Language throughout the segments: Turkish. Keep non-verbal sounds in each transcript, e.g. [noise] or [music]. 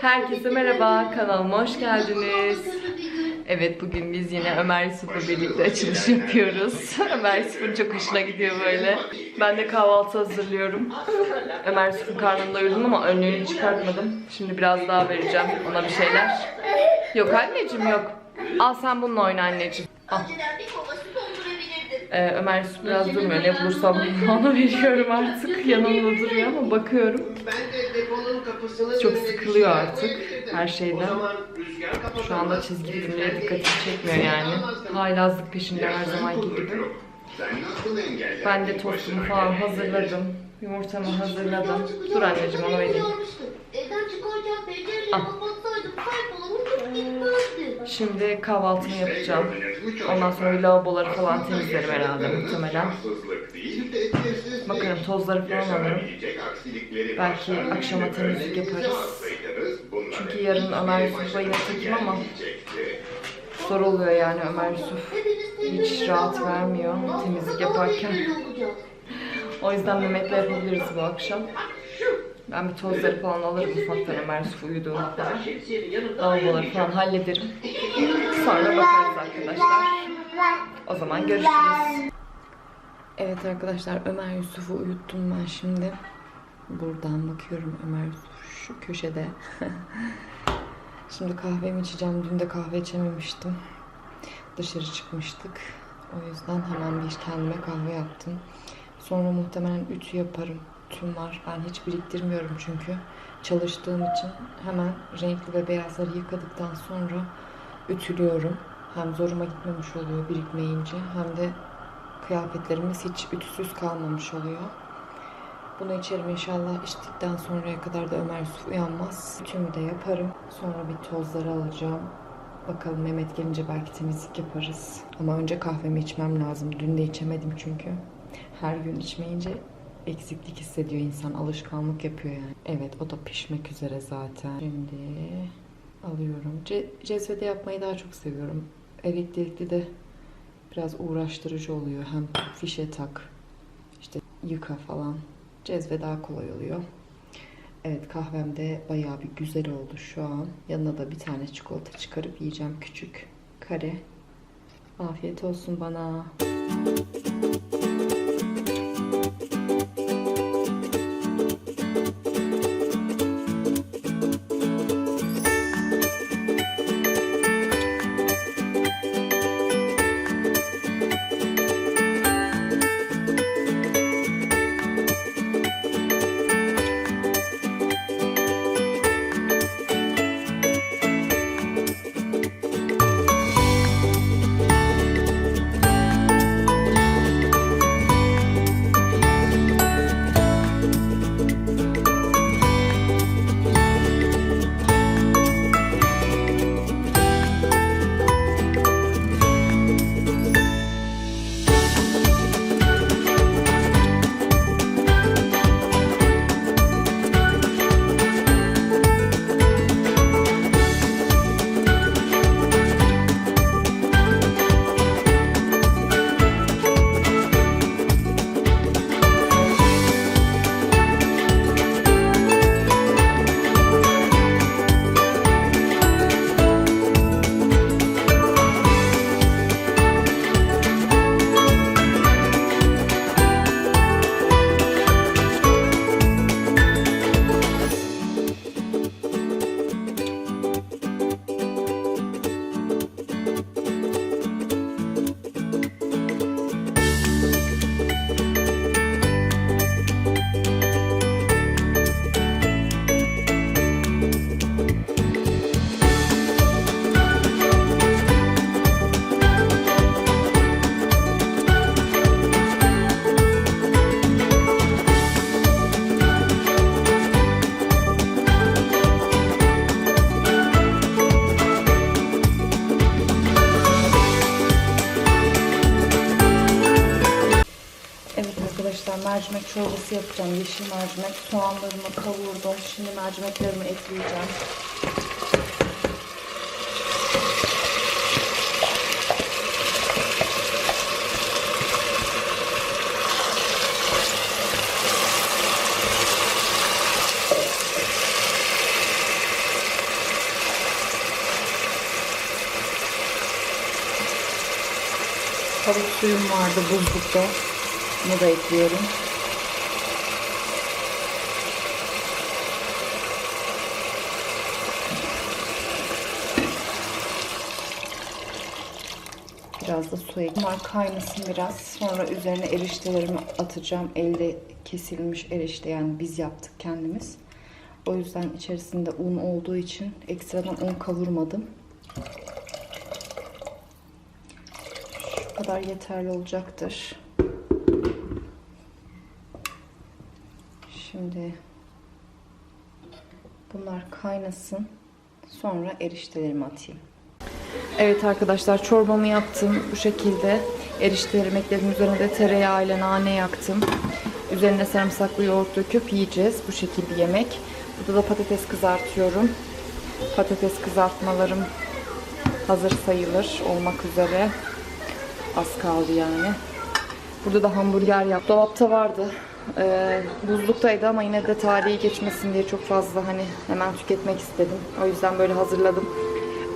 Herkese merhaba, kanalıma hoş geldiniz. Evet, bugün biz yine Ömer Yusuf'la birlikte açılış yapıyoruz. [laughs] Ömer Yusuf'un çok hoşuna gidiyor böyle. Ben de kahvaltı hazırlıyorum. Ömer Yusuf'un karnını doyurdum ama önlüğünü çıkartmadım. Şimdi biraz daha vereceğim ona bir şeyler. Yok anneciğim yok. Al sen bununla oyna anneciğim. Al. Ee, Ömer biraz durmuyor. Ne bulursam [laughs] onu veriyorum artık. Yanımda duruyor ama bakıyorum. Çok sıkılıyor artık koyabilirdim. her şeyden. Şu anda çizgi filmlere dikkatimi çekmiyor yani. Haylazlık peşinde her zamanki gibi. Ben de tostumu falan hazırladım. Yumurtamı hazırladım. Dur anneciğim onu vereyim. Evden çıkarken pencereyi Al. kapatsaydım kaybolan uçup gitmezdi. Şimdi kahvaltımı yapacağım. Ondan sonra lavaboları falan temizlerim herhalde muhtemelen. Bakarım tozları falan alırım. Belki akşama temizlik yaparız. Çünkü yarın Ömer başınıza takım ama zor oluyor yani Ömer Yusuf. Hiç rahat vermiyor temizlik yaparken. O yüzden Mehmet'le yapabiliriz bu akşam. Ben bir tozları falan alırım ufaktan Ömer Yusuf uyuduğunda. Lavaboları falan hallederim. Sonra bakarız arkadaşlar. O zaman görüşürüz. Evet arkadaşlar Ömer Yusuf'u uyuttum ben şimdi. Buradan bakıyorum Ömer Yusuf şu köşede. [laughs] şimdi kahvemi içeceğim. Dün de kahve içememiştim. Dışarı çıkmıştık. O yüzden hemen bir kendime kahve yaptım. Sonra muhtemelen ütü yaparım. Tüm var. Ben hiç biriktirmiyorum çünkü. Çalıştığım için hemen renkli ve beyazları yıkadıktan sonra ütülüyorum. Hem zoruma gitmemiş oluyor birikmeyince hem de kıyafetlerimiz hiç ütüsüz kalmamış oluyor. Bunu içerim inşallah içtikten sonraya kadar da Ömer Yusuf uyanmaz. Ütümü de yaparım. Sonra bir tozları alacağım. Bakalım Mehmet gelince belki temizlik yaparız. Ama önce kahvemi içmem lazım. Dün de içemedim çünkü. Her gün içmeyince eksiklik hissediyor insan. Alışkanlık yapıyor yani. Evet o da pişmek üzere zaten. Şimdi alıyorum. Ce cezvede yapmayı daha çok seviyorum. Elektrikli de biraz uğraştırıcı oluyor. Hem fişe tak, işte yıka falan. Cezve daha kolay oluyor. Evet kahvem de bayağı bir güzel oldu şu an. Yanına da bir tane çikolata çıkarıp yiyeceğim küçük kare. Afiyet olsun bana. mercimek çorbası yapacağım. Yeşil mercimek. Soğanlarımı kavurdum. Şimdi mercimeklerimi ekleyeceğim. tavuk suyum vardı buzlukta. Bunu da ekliyorum. Biraz da su ekleyeyim. Bunlar kaynasın biraz. Sonra üzerine eriştelerimi atacağım. Elde kesilmiş erişte yani biz yaptık kendimiz. O yüzden içerisinde un olduğu için ekstradan un kavurmadım. Şu kadar yeterli olacaktır. Şimdi bunlar kaynasın. Sonra eriştelerimi atayım. Evet arkadaşlar çorbamı yaptım bu şekilde. Eriştelerimi ekledim. Üzerine de tereyağı ile nane yaktım. Üzerine sarımsaklı yoğurt döküp yiyeceğiz. Bu şekilde yemek. Burada da patates kızartıyorum. Patates kızartmalarım hazır sayılır olmak üzere. Az kaldı yani. Burada da hamburger yap. Dolapta vardı. Ee, buzluktaydı ama yine de tarihi geçmesin diye çok fazla hani hemen tüketmek istedim. O yüzden böyle hazırladım.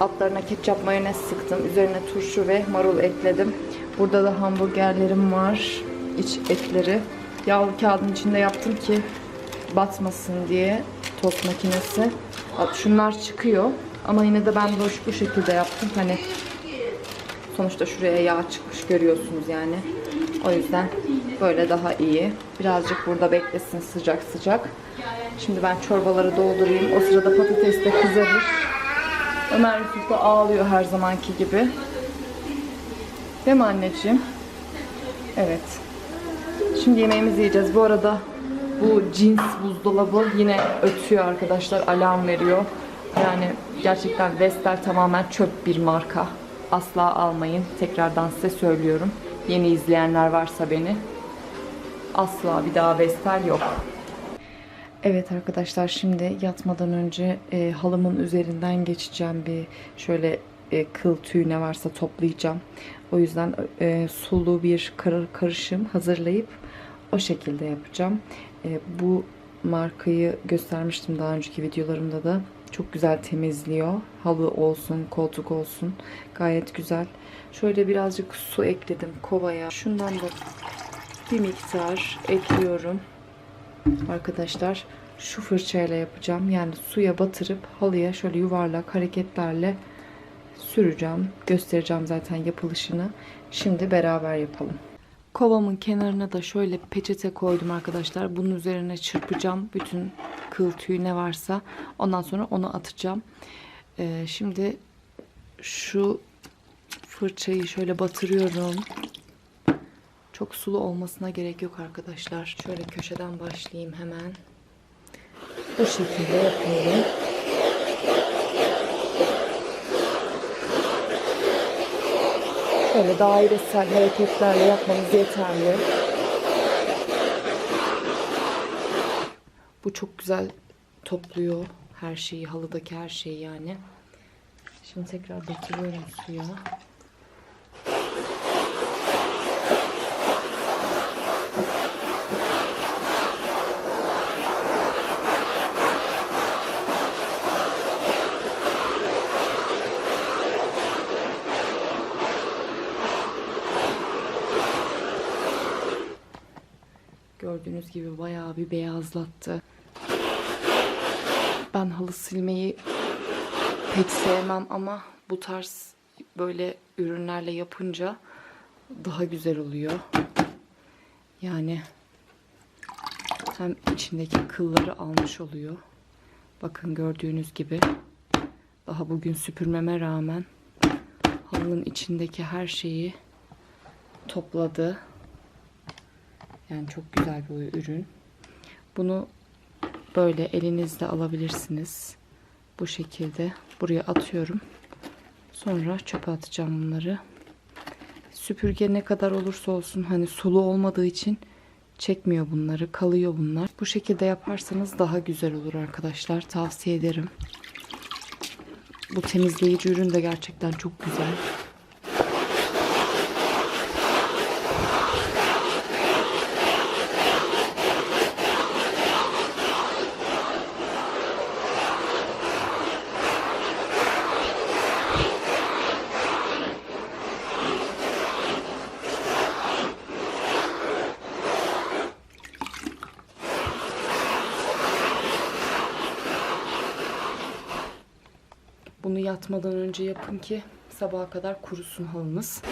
Altlarına ketçap mayonez sıktım. Üzerine turşu ve marul ekledim. Burada da hamburgerlerim var. İç etleri. Yağlı kağıdın içinde yaptım ki batmasın diye tost makinesi. Şunlar çıkıyor. Ama yine de ben bu, bu şekilde yaptım. Hani sonuçta şuraya yağ çıkmış görüyorsunuz yani. O yüzden böyle daha iyi. Birazcık burada beklesin sıcak sıcak. Şimdi ben çorbaları doldurayım. O sırada patates de kızarır. Ömer Yusuf da ağlıyor her zamanki gibi. Değil mi anneciğim? Evet. Şimdi yemeğimizi yiyeceğiz. Bu arada bu cins buzdolabı yine ötüyor arkadaşlar. Alarm veriyor. Yani gerçekten Vestel tamamen çöp bir marka. Asla almayın. Tekrardan size söylüyorum. Yeni izleyenler varsa beni. Asla bir daha Vestel yok. Evet arkadaşlar şimdi yatmadan önce e, halımın üzerinden geçeceğim bir şöyle e, kıl tüy ne varsa toplayacağım. O yüzden e, sulu bir kar karışım hazırlayıp o şekilde yapacağım. E, bu markayı göstermiştim daha önceki videolarımda da. Çok güzel temizliyor. Halı olsun, koltuk olsun. Gayet güzel. Şöyle birazcık su ekledim kovaya. Şundan da bir miktar ekliyorum arkadaşlar şu fırçayla yapacağım. Yani suya batırıp halıya şöyle yuvarlak hareketlerle süreceğim. Göstereceğim zaten yapılışını. Şimdi beraber yapalım. Kovamın kenarına da şöyle peçete koydum arkadaşlar. Bunun üzerine çırpacağım. Bütün kıl tüyü ne varsa. Ondan sonra onu atacağım. Ee, şimdi şu fırçayı şöyle batırıyorum. Çok sulu olmasına gerek yok arkadaşlar. Şöyle köşeden başlayayım hemen. Bu şekilde yapıyorum. Şöyle dairesel hareketlerle yapmamız yeterli. Bu çok güzel topluyor her şeyi, halıdaki her şeyi yani. Şimdi tekrar batırıyorum suya. Gördüğünüz gibi bayağı beyazlattı. Ben halı silmeyi pek sevmem ama bu tarz böyle ürünlerle yapınca daha güzel oluyor. Yani hem içindeki kılları almış oluyor. Bakın gördüğünüz gibi daha bugün süpürmeme rağmen halının içindeki her şeyi topladı. Yani çok güzel bir ürün. Bunu böyle elinizle alabilirsiniz. Bu şekilde buraya atıyorum. Sonra çöpe atacağım bunları. Süpürge ne kadar olursa olsun hani sulu olmadığı için çekmiyor bunları. Kalıyor bunlar. Bu şekilde yaparsanız daha güzel olur arkadaşlar. Tavsiye ederim. Bu temizleyici ürün de gerçekten çok güzel. Yatmadan önce yapın ki sabaha kadar kurusun halınız.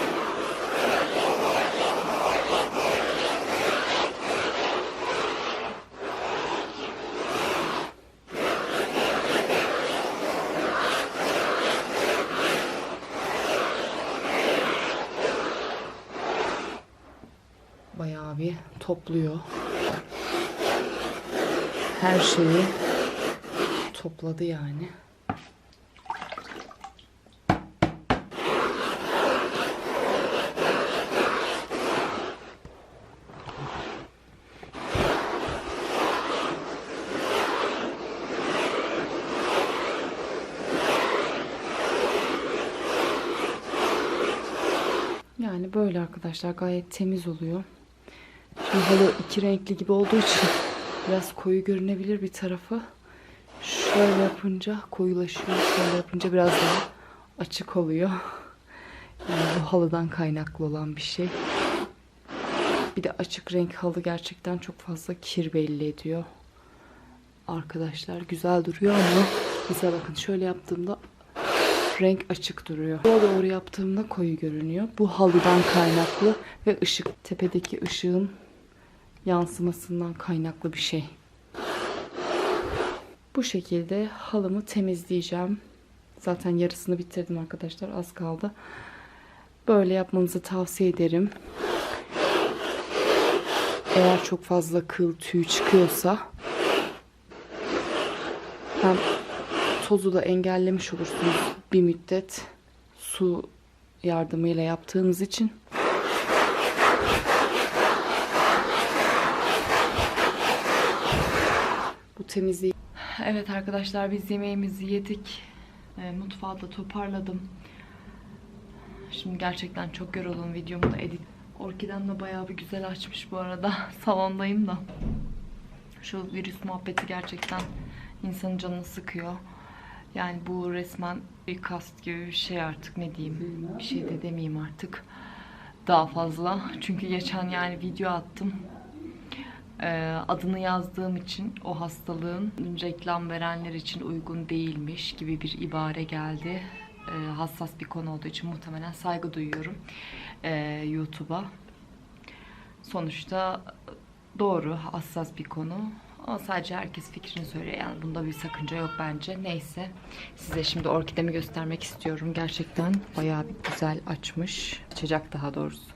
Bayağı bir topluyor. Her şeyi topladı yani. Yani böyle arkadaşlar gayet temiz oluyor. Şimdi halı iki renkli gibi olduğu için biraz koyu görünebilir bir tarafı. Şöyle yapınca koyulaşıyor. Şöyle yapınca biraz daha açık oluyor. Yani bu halıdan kaynaklı olan bir şey. Bir de açık renk halı gerçekten çok fazla kir belli ediyor. Arkadaşlar güzel duruyor ama mesela bakın şöyle yaptığımda renk açık duruyor. Doğru doğru yaptığımda koyu görünüyor. Bu halıdan kaynaklı ve ışık tepedeki ışığın yansımasından kaynaklı bir şey. Bu şekilde halımı temizleyeceğim. Zaten yarısını bitirdim arkadaşlar. Az kaldı. Böyle yapmanızı tavsiye ederim. Eğer çok fazla kıl tüy çıkıyorsa hem tozu da engellemiş olursunuz bir müddet su yardımıyla yaptığınız için. Bu temizliği. Evet arkadaşlar biz yemeğimizi yedik. E, mutfağı da toparladım. Şimdi gerçekten çok yoruldum videomu da edit. Orkidem de bayağı bir güzel açmış bu arada. [laughs] Salondayım da. Şu virüs muhabbeti gerçekten insanın canını sıkıyor. Yani bu resmen bir kast gibi bir şey artık ne diyeyim. Bir şey de demeyeyim artık. Daha fazla. [laughs] Çünkü geçen yani video attım. Ee, adını yazdığım için o hastalığın reklam verenler için uygun değilmiş gibi bir ibare geldi. Ee, hassas bir konu olduğu için muhtemelen saygı duyuyorum ee, YouTube'a. Sonuçta doğru hassas bir konu. Ama sadece herkes fikrini söylüyor. Yani bunda bir sakınca yok bence. Neyse. Size şimdi orkidemi göstermek istiyorum. Gerçekten bayağı bir güzel açmış. Açacak daha doğrusu.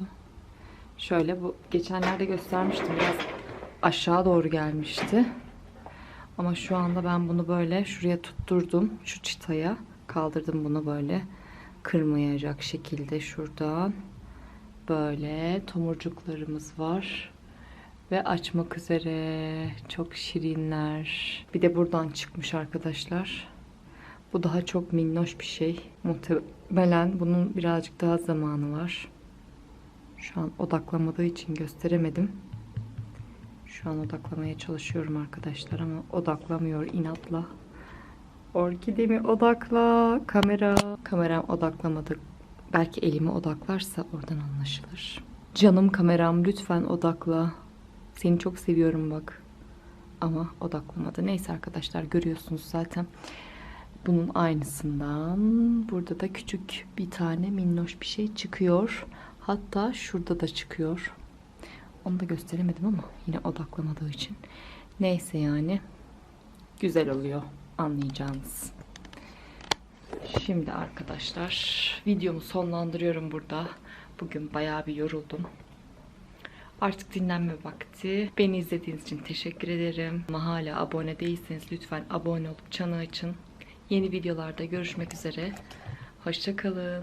Şöyle bu geçenlerde göstermiştim. Biraz aşağı doğru gelmişti. Ama şu anda ben bunu böyle şuraya tutturdum. Şu çıtaya kaldırdım bunu böyle kırmayacak şekilde şuradan. Böyle tomurcuklarımız var. Ve açmak üzere. Çok şirinler. Bir de buradan çıkmış arkadaşlar. Bu daha çok minnoş bir şey. Muhtemelen bunun birazcık daha zamanı var. Şu an odaklamadığı için gösteremedim. Şu an odaklamaya çalışıyorum arkadaşlar ama odaklamıyor inatla. Orkidemi odakla. Kamera. Kameram odaklamadı. Belki elimi odaklarsa oradan anlaşılır. Canım kameram lütfen odakla. Seni çok seviyorum bak. Ama odaklamadı. Neyse arkadaşlar görüyorsunuz zaten. Bunun aynısından burada da küçük bir tane minnoş bir şey çıkıyor. Hatta şurada da çıkıyor. Onu da gösteremedim ama yine odaklamadığı için. Neyse yani. Güzel oluyor anlayacağınız. Şimdi arkadaşlar videomu sonlandırıyorum burada. Bugün bayağı bir yoruldum. Artık dinlenme vakti. Beni izlediğiniz için teşekkür ederim. Ama hala abone değilseniz lütfen abone olup çanı açın. Yeni videolarda görüşmek üzere. Hoşçakalın.